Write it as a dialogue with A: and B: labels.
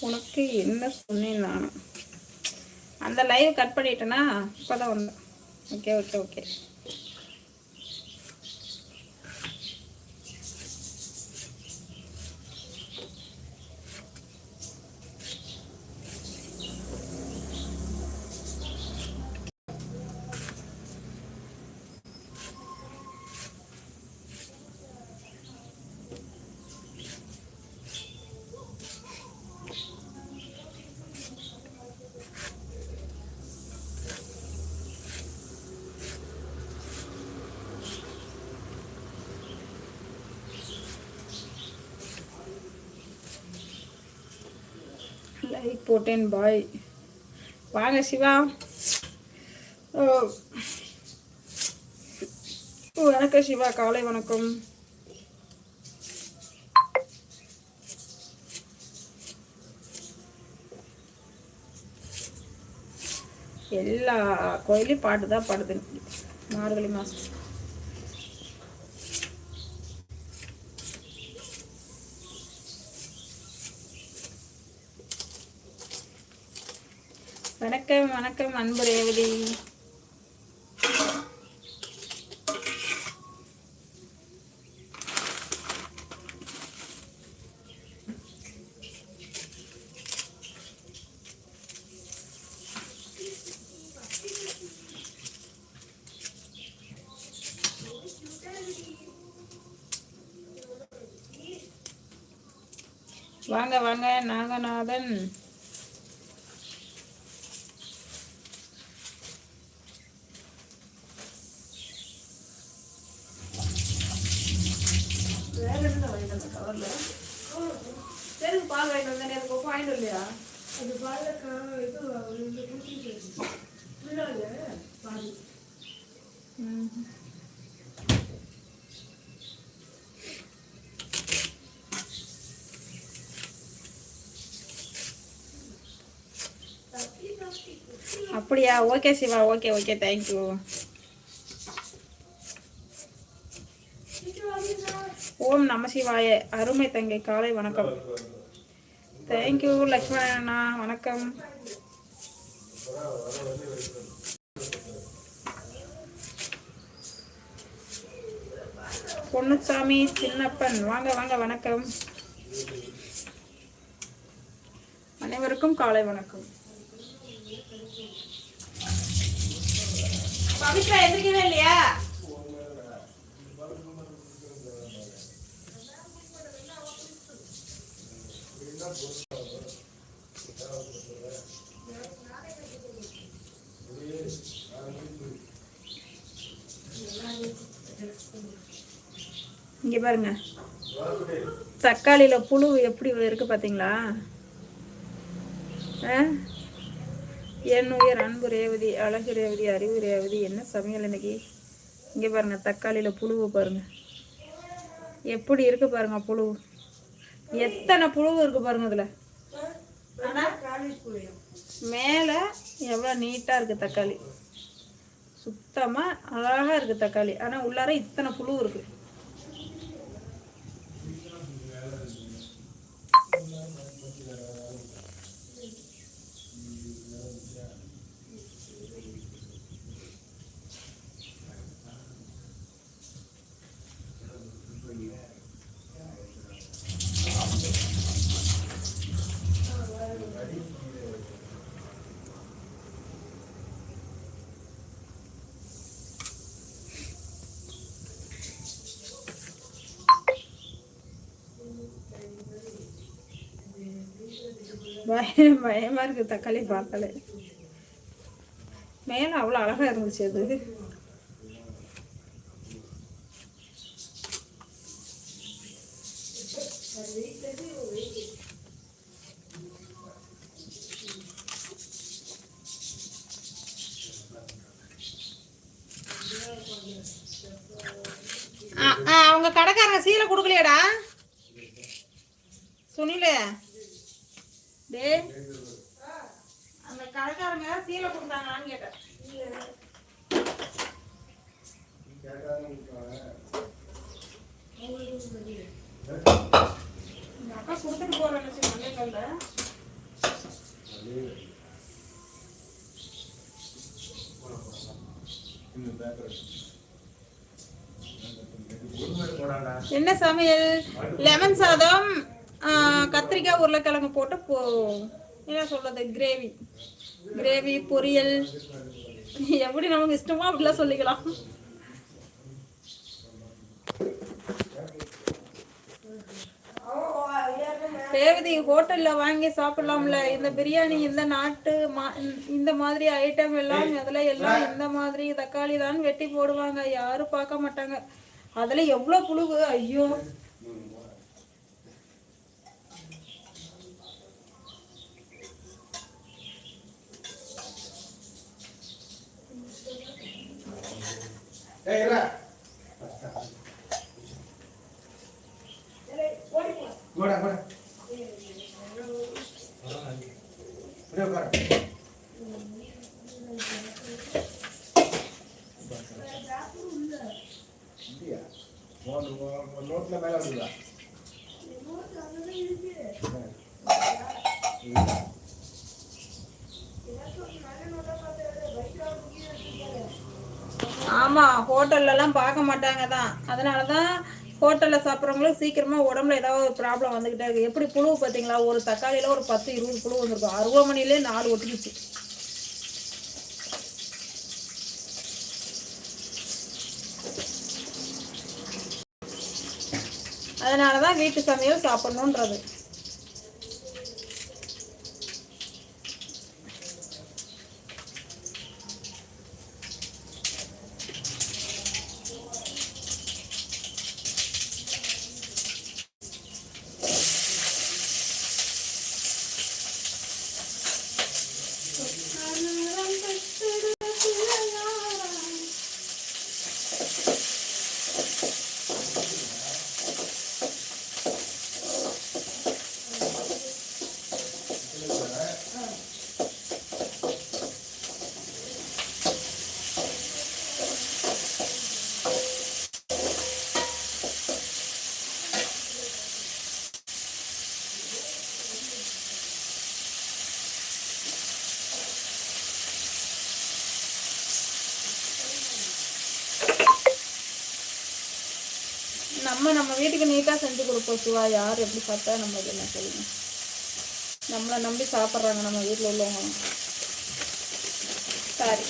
A: உனக்கு என்ன சொன்னேன் நான்? அந்த லைவ் கட் பண்ணிட்டேன்னா இப்போ தான் வந்தேன். ஓகே ஓகே ஓகே லைக் போட்டேன் பாய் வாங்க சிவா. ஓ. வணக்கம் சிவா. காலை வணக்கம். எல்லா கோயிலையும் பாட்டு தான் பாடுது. மார்கழி மாதம் வணக்கம் வணக்கம் அன்பு ரேவதி. வாங்க வாங்க நாகநாதன். இல்லையா?
B: அது பாலக்கா இது இந்த குட்டி விழால பால்
A: அப்படியா? Okay Siva. Okay okay thank you ஓம் நம சிவாய. அருமை தங்கை காலை வணக்கம். தேங்க்யூ லக்ஷ்மண அண்ணா வணக்கம் பொன்னுசாமி சின்னப்பன். வாங்க வாங்க வணக்கம். அனைவருக்கும் காலை வணக்கம். பவித்ரா எந்திரிக்கவே இல்லையா? இங்க பாருங்க. தக்காளியில புழு எப்படி இருக்கு பாத்தீங்களா? ஆ? அன்பு ரேவதி அழகு ரேவதி அறிவு ரேவதி என்ன சமையல் இன்னைக்கு? இங்க பாருங்க தக்காளியில புழுவை பாருங்க. எப்படி இருக்கு பாருங்க புழு? எத்தனை புழு இருக்கு பாருங்க அதுல.
B: மேலே எவ்வளோ
A: மேல எவ்வளவு நீட்டா இருக்கு தக்காளி. சுத்தமா அழகா இருக்கு தக்காளி. ஆனா உள்ளார இத்தனை புழு இருக்கு. பயம் பயமா இருக்கு. தக்காளி பார்க்கல மேல அவ்வளவு அழகா இருந்துச்சு அது. அவங்க கடைக்காரங்க சீலை கொடுக்கலையாடா. சுனில. டே அந்த கடைக்காரங்க சீலை கொடுத்தாங்களான்னு கேட்டேன். அக்கா கொடுத்துட்டு போறேன்னு மல்லிகைக்கல்ல என்ன சமையல்? லெமன் சாதம். கத்திரிக்காய் உருளைக்கிழங்கு போட்டு போ என்ன சொல்றது கிரேவி கிரேவி பொரியல். எப்படி நமக்கு இஷ்டமோ அப்படிலாம் சொல்லிக்கலாம். ரேவதி ஹோட்டல்ல வாங்கி சாப்பிடலாம்ல. இந்த பிரியாணி இந்த நாட்டு மா- இந்த மாதிரி ஐட்டம் எல்லாம் அதுல எல்லாம் இந்த மாதிரி தக்காளி தான் வெட்டி போடுவாங்க. யாரும் பார்க்க மாட்டாங்க. அதுல எவ்வளவு புழுவு ஐயோ.
C: கோடா கோடா அப்படியே உட்காரு. இல்லையா?
A: ஹோட்டல்ல எல்லாம் பார்க்க மாட்டாங்க தான். அதனாலதான் ஹோட்டல்ல சாப்பிட்றவங்களுக்கு சீக்கிரமா உடம்புல ஏதாவது ஒரு ப்ராப்ளம் வந்துகிட்டே இருக்கு. எப்படி புழு பார்த்தீங்களா? ஒரு தக்காளியில ஒரு பத்து இருபது புழு வந்திருக்கும். அருவாமனையிலே நாலு ஒட்டிக்கிச்சு. அதனாலதான் வீட்டு சமையல் சாப்பிடணுன்றது நம்ம நம்ம வீட்டுக்கு நீட்டாக செஞ்சு கொடுப்போம் சிவா. யார் எப்படி சாப்பிட்டா நம்ம என்ன சொல்லுங்க நம்மளை நம்பி சாப்பிட்றாங்க நம்ம வீட்டில் உள்ளவங்க. சாரி.